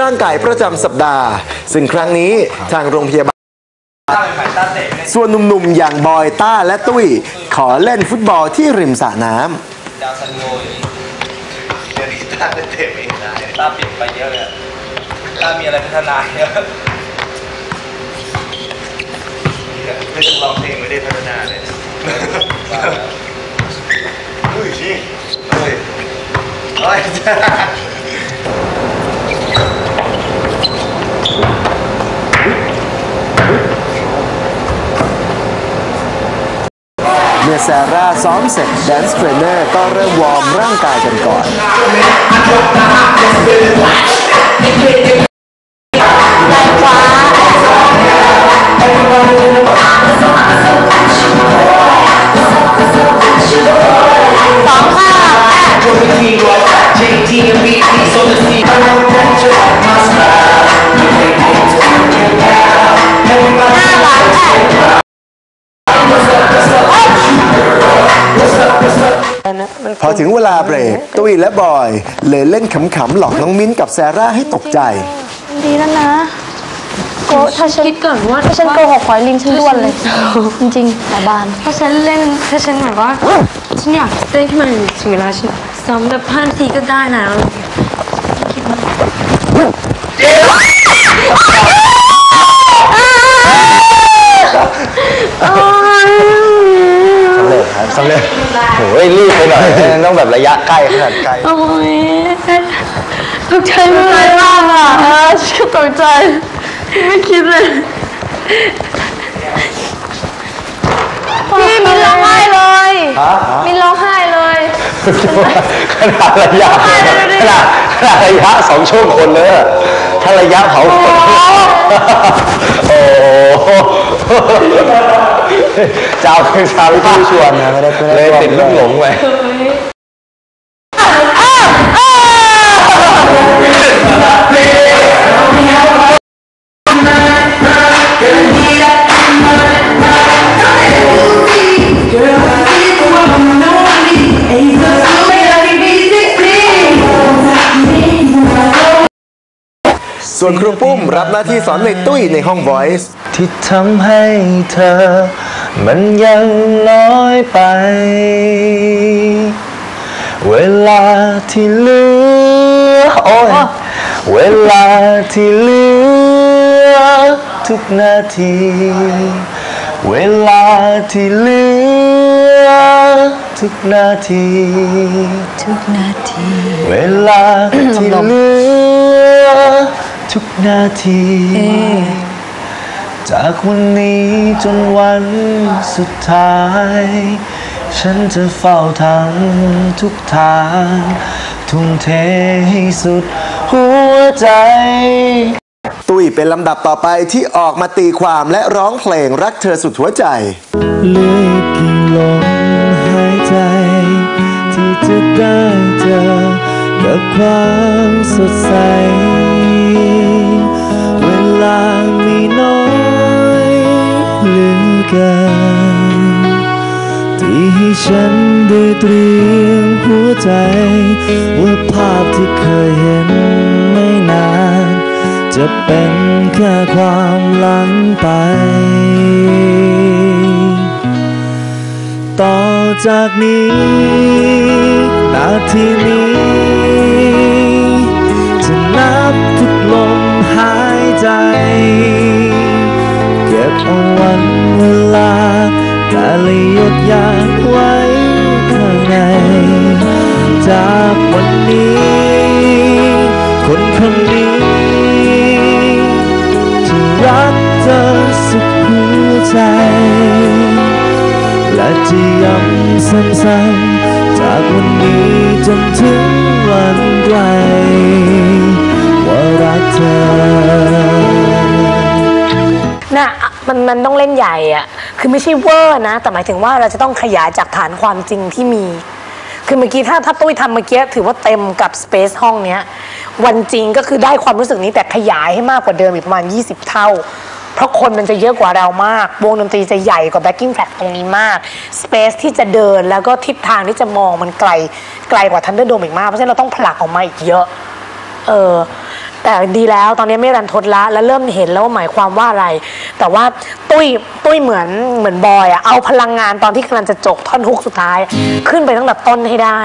ร่างกายประจำสัปดาห์ ซึ่งครั้งนี้ทางโรงพยาบาล ส่วนหนุ่มๆ อย่างบอยต้าและตุ้ย ขอเล่นฟุตบอลที่ริมสระน้ำดาวซันโวอย่างนี้เดี๋ยวนี้ตาเต็มไม่ได้ตาปิดไปเยอะเลยอะตามีอะไรพัฒนาเยอะไม่ต้องร้องเพลงไม่ได้พัฒนาเลยเฮ้ยนี่เฮ้ยเฮ้ยเมื่อ แซร่าซ้อมเสร็จแดนซ์เทรนเนอร์ก็เริ่มวอร์มร่างกายกันก่อน พอถึงเวลาเบรกตุ้ยและบอย เลยเล่นขำๆหลอกน้องมิ้นกับแซร่าให้ตกใจ ดีแล้วนะโกถ้าฉันคิดก่อนว่าถ้าฉันโกหกขอยลิงฉันด้วนเลย จริงๆสาบานถ้าฉันเล่นถ้าฉันแบบว่าฉันอยากเต้นขึ้นมาถึงเวลาฉันซ้อมแบบห้านาทีก็ได้นะอะไรอย่างเงี้ยสำเร็จครับสำเร็จ โอ้ยรีบไปหน่อยต้องแบบระยะใกล้ขนาดใกล้โอ้ยตกใจมากเลยมากอะฉันก็ตกใจไม่คิดเลยพี่มินร้องไห้เลย ฮะมินร้องไห้เลยขนาดระยะ ขนาดขนาดระยะสองช่วงคนเลยอะถ้าระยะเผาคนโอ้โหจะเอาเป็นชาววิทูชวนนะไม่ได้เลยติดลูกหลงไป ส่วนครูปุ้มรับหน้าที่สอนในตุ้ยในห้อง Voice ที่ทำให้เธอ มันยังน้อยไป เวลาที่เหลือโอ้ยเวลาที่เหลือทุกนาที เวลาที่เหลือทุกนาที ทุกนาที เวลาที่เหลือ ทุกนาที จากวันนี้จนวันสุดท้าย ฉันจะเฝ้าทำทุกทางทุ่มเทให้สุดหัวใจ ตุ้ยเป็นลำดับต่อไปที่ออกมาตีความและร้องเพลงรักเธอสุดหัวใจเหลือกี่ลมหายใจ ที่จะได้เจอกับความสดใส กินที่ให้ฉันได้เตรียมหัวใจ ว่าภาพที่เคยเห็นไม่นาน จะเป็นแค่ความหลังไป ต่อจากนี้นาทีนี้จะนับทุกลมหายใจเก็ ละหยดยาดไว้ข้างใน จากวันนี้ คนคนนี้จะรักเธอสุดหัวใจ และจะย้ำซ้ำๆจากวันนี้จนถึงวันไกลว่ารักเธอ มันมันต้องเล่นใหญ่อะคือไม่ใช่เวอร์นะ แต่หมายถึงว่าเราจะต้องขยายจากฐานความจริงที่มี คือเมื่อกี้ถ้าถ้าตุ้ยทำเมื่อกี้ถือว่าเต็มกับสเปซห้องเนี้ย วันจริงก็คือได้ความรู้สึกนี้แต่ขยายให้มากกว่าเดิมอีกประมาณ 20 เท่า เพราะคนมันจะเยอะกว่าเรามาก วงดนตรีจะใหญ่กว่าแบ็กกิ้งแฟลกตรงนี้มาก สเปซที่จะเดินแล้วก็ทิศทางที่จะมองมันไกลไกลกว่าทันเดอร์โดมอีกมาก เพราะฉะนั้นเราต้องผลักออกมาอีกเยอะ เออ แต่ดีแล้วตอนนี้ไม่รันทดละแล้วเริ่มเห็นแล้วว่าหมายความว่าอะไร แต่ว่าตุ้ยตุ้ยเหมือนเหมือนบอยอะเอาพลังงานตอนที่กำลังจะจบท่อนฮุกสุดท้าย ขึ้นไปตั้งแต่ต้นให้ได้